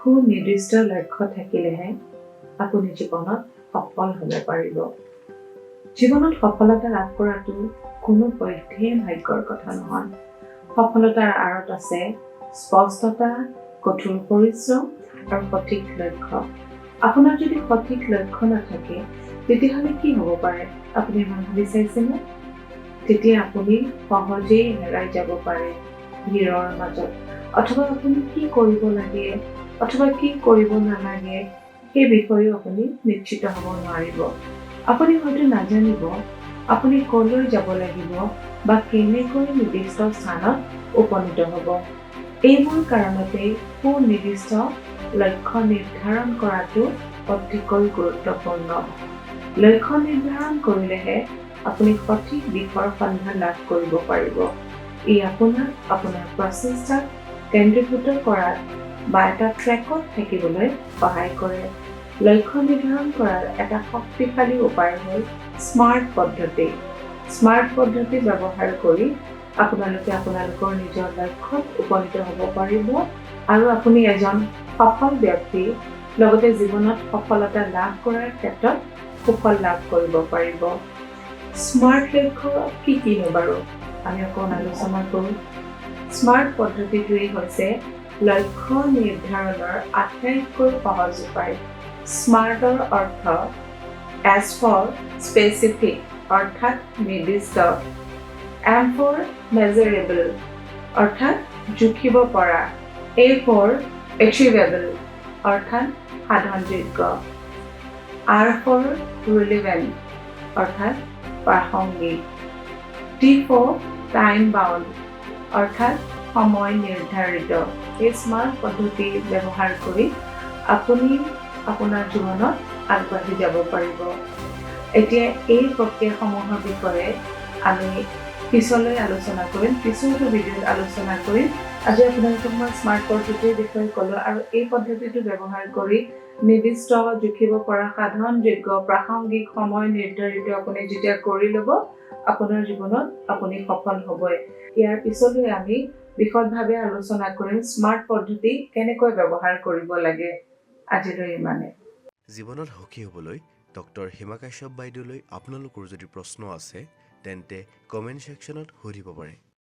সুনিৰ্দিষ্ট লক্ষ্য থাকিলেহে আপুনি জীৱনত সফল হ'ব পাৰিব। জীৱনত সফলতা লাভ কৰাটো কোনো পধ্যেই ভাগ্যৰ কথা নহয়। সফলতাৰ আঁৰত আছে স্পষ্টতা, কঠোৰ পৰিশ্ৰম আৰু সঠিক লক্ষ্য। আপোনাৰ যদি সঠিক লক্ষ্য নাথাকে, তেতিয়াহ'লে কি হ'ব পাৰে? আপুনি ইমান ভাবি চাইছেনে তেতিয়া আপুনি সহজেই হেৰাই যাব পাৰে ভিৰৰ মাজত। অথবা আপুনি কি কৰিব লাগে? অথবা কি কৰিব নালাগে সেই বিষয়েও আপুনি নিশ্চিত হ'ব নোৱাৰিব। আপুনি হয়তো নাজানিব আপুনি ক'লৈ যাব লাগিব বা কেনেকৈ নিৰ্দিষ্ট স্থানত উপনীত হ'ব। এইবোৰ কাৰণতেই সুনিৰ্দিষ্ট লক্ষ্য নিৰ্ধাৰণ কৰাটো অতিকৈ গুৰুত্বপূৰ্ণ। লক্ষ্য নিৰ্ধাৰণ কৰিলেহে আপুনি সঠিক দিশৰ সন্ধান লাভ কৰিব পাৰিব। ই আপোনাক আপোনাৰ প্ৰচেষ্টাক কেন্দ্ৰীভূত কৰাত বা এটা ট্ৰেকত থাকিবলৈ সহায় কৰে। লক্ষ্য নিৰ্ধাৰণ কৰাৰ এটা শক্তিশালী উপায় হ'ল স্মাৰ্ট পদ্ধতি। স্মাৰ্ট পদ্ধতি ব্যৱহাৰ কৰি আপোনালোকে আপোনালোকৰ নিজৰ লক্ষ্যত উপনীত হ'ব পাৰিব আৰু আপুনি এজন সফল ব্যক্তি, লগতে জীৱনত সফলতা লাভ কৰাৰ ক্ষেত্ৰত সুফল লাভ কৰিব পাৰিব। স্মাৰ্ট লক্ষ্য কি কিনো বাৰু? আমি অকণ আলোচনা কৰোঁ। স্মাৰ্ট পদ্ধতিটোৱেই হৈছে লক্ষ্য নিৰ্ধাৰণৰ আটাইতকৈ সহজ উপায় স্মাৰ্টৰ অৰ্থ এছ ফৰ স্পেচিফিক অৰ্থাৎ নিৰ্দিষ্ট এম ফৰ মেজাৰেবল অৰ্থাৎ জুখিব পৰা এ ফৰ এচিভেবল অৰ্থাৎ সাধনযোগ্য আৰ ফৰ ৰিলিভেণ্ট অৰ্থাৎ প্ৰাসংগিক টি ফৰ টাইম বাউণ্ড অৰ্থাৎ সময় নিৰ্ধাৰিত। এই স্মাৰ্ট পদ্ধতি ব্যৱহাৰ কৰি আপুনি আপোনাৰ জীৱনত আগবাঢ়ি যাব পাৰিব। এতিয়া এই প্ৰক্ৰিয়াসমূহৰ বিষয়ে আমি পিছলৈ আলোচনা কৰিম পিছৰটো ভিডিঅ'ত আলোচনা কৰিম। আজি আপোনালোকক মই স্মাৰ্ট পদ্ধতিৰ বিষয়ে ক'লোঁ আৰু এই পদ্ধতিটো ব্যৱহাৰ কৰি নিৰ্দিষ্ট জুখিব পৰা সাধনযোগ্য প্ৰাসংগিক সময় নিৰ্ধাৰিত আপুনি যেতিয়া কৰি ল'ব আপোনাৰ জীৱনত আপুনি সফল হ'বই। ইয়াৰ পিছলৈ আমি বিশদভাৱে আলোচনা কৰিম স্মাৰ্ট পদ্ধতি কেনেকৈ ব্যৱহাৰ কৰিব লাগে। আজিলৈ ইমানে। জীৱনত সুখী হ'বলৈ ডক্টৰ হিমা কাশ্যপ বাইদেউলৈ আপোনালোকৰ যদি প্ৰশ্ন আছে তেন্তে কমেণ্ট ছেকশ্যনত সুধিব পাৰে।